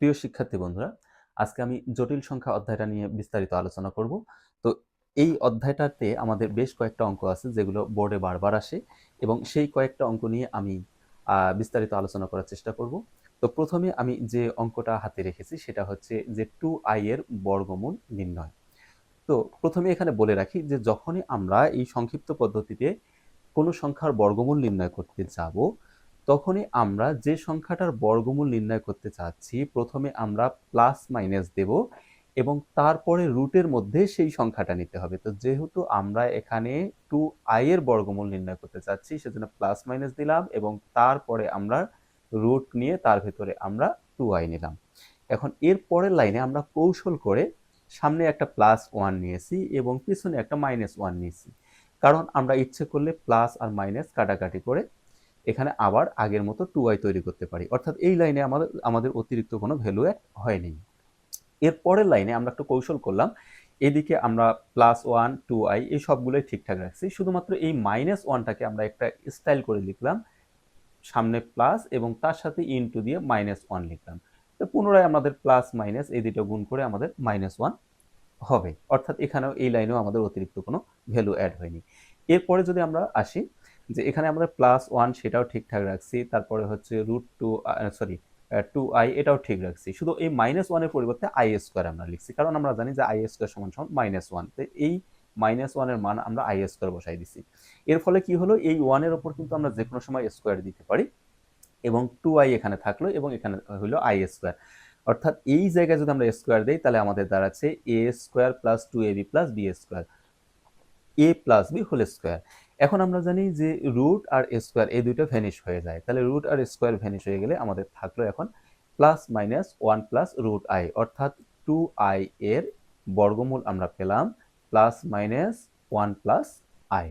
প্রিয় শিক্ষার্থী বন্ধুরা, আজকে আমি জটিল সংখ্যা অধ্যায়টা নিয়ে বিস্তারিত আলোচনা করব। তো এই অধ্যায়টাতে আমাদের বেশ কয়েকটা অঙ্ক আছে যেগুলো বোর্ডে বারবার আসে এবং সেই কয়েকটা অঙ্ক নিয়ে আমি বিস্তারিত আলোচনা করার চেষ্টা করব। তো প্রথমে আমি যে অঙ্কটা হাতে রেখেছি সেটা হচ্ছে যে টু আই এর বর্গমূল নির্ণয়। তো প্রথমে এখানে বলে রাখি যে যখনই আমরা এই সংক্ষিপ্ত পদ্ধতিতে কোনো সংখ্যার বর্গমূল নির্ণয় করতে যাব তখনই আমরা যে সংখ্যাটার বর্গমূল নির্ণয় করতে চাচ্ছি, প্রথমে আমরা প্লাস মাইনাস দেব এবং তারপরে রুটের মধ্যে সেই সংখ্যাটা নিতে হবে। তো যেহেতু আমরা এখানে টু আই এর বর্গমূল নির্ণয় করতে চাচ্ছি, সেজন্য প্লাস মাইনাস দিলাম এবং তারপরে আমরা রুট নিয়ে তার ভেতরে আমরা টু আই নিলাম। এখন এর পরের লাইনে আমরা কৌশল করে সামনে একটা প্লাস ওয়ান নিয়েছি এবং পিছনে একটা মাইনাস ওয়ান নিয়েছি। কারণ আমরা ইচ্ছে করলে প্লাস আর মাইনাস কাটাকাটি করে এখানে আবার আগের মতো টু আই তৈরি করতে পারি। অর্থাৎ এই লাইনে আমাদের আমাদের অতিরিক্ত কোনো ভ্যালু অ্যাড হয়নি। এর পরের লাইনে আমরা একটা কৌশল করলাম। এদিকে আমরা প্লাস ওয়ান টু আই এই সবগুলোই ঠিকঠাক রাখছি। শুধুমাত্র এই মাইনাস ওয়ানটাকে আমরা একটা স্টাইল করে লিখলাম। সামনে প্লাস এবং তার সাথে ইনটু দিয়ে মাইনাস ওয়ান লিখলাম। তো পুনরায় আমাদের প্লাস মাইনাস এই দুটো গুণ করে আমাদের মাইনাস ওয়ান হবে। অর্থাৎ এখানেও এই লাইনেও আমাদের অতিরিক্ত কোনো ভ্যালু অ্যাড হয়নি। এরপরে যদি আমরা আসি যে এখানে আমরা প্লাস ওয়ান সেটাও ঠিকঠাক রাখছি, তারপরে হচ্ছে root two sorry two i এটাও ঠিক রাখছি। শুধু এই মাইনাস ওয়ানের পরিবর্তে আই স্কোয়ার আমরা লিখছি, কারণ আমরা জানি যে আই স্কোয়ার সমান সমান মাইনাস ওয়ান তো এই মাইনাস ওয়ানের মান আমরা আই স্কোয়ার বসাই দিছি। এর ফলে কি হলো? এই ওয়ানের ওপর কিন্তু আমরা যে কোনো সময় স্কোয়ার দিতে পারি এবং টু আই এখানে থাকল এবং এখানে হলো আই স্কোয়ার অর্থাৎ এই জায়গায় যদি আমরা স্কোয়ার দিই, তাহলে আমাদের দাঁড়াচ্ছে a square plus two a b plus b square a plus b whole square এখন আমরা জানি যে রুট আর স্কোয়ার এই দুইটা ভ্যানিশ হয়ে যায়। তাহলে রুট আর স্কোয়ার ভ্যানিশ হয়ে গেলে আমাদের থাকল এখন plus minus one plus root i অর্থাৎ টু আই এর বর্গমূল আমরা পেলাম plus minus one plus i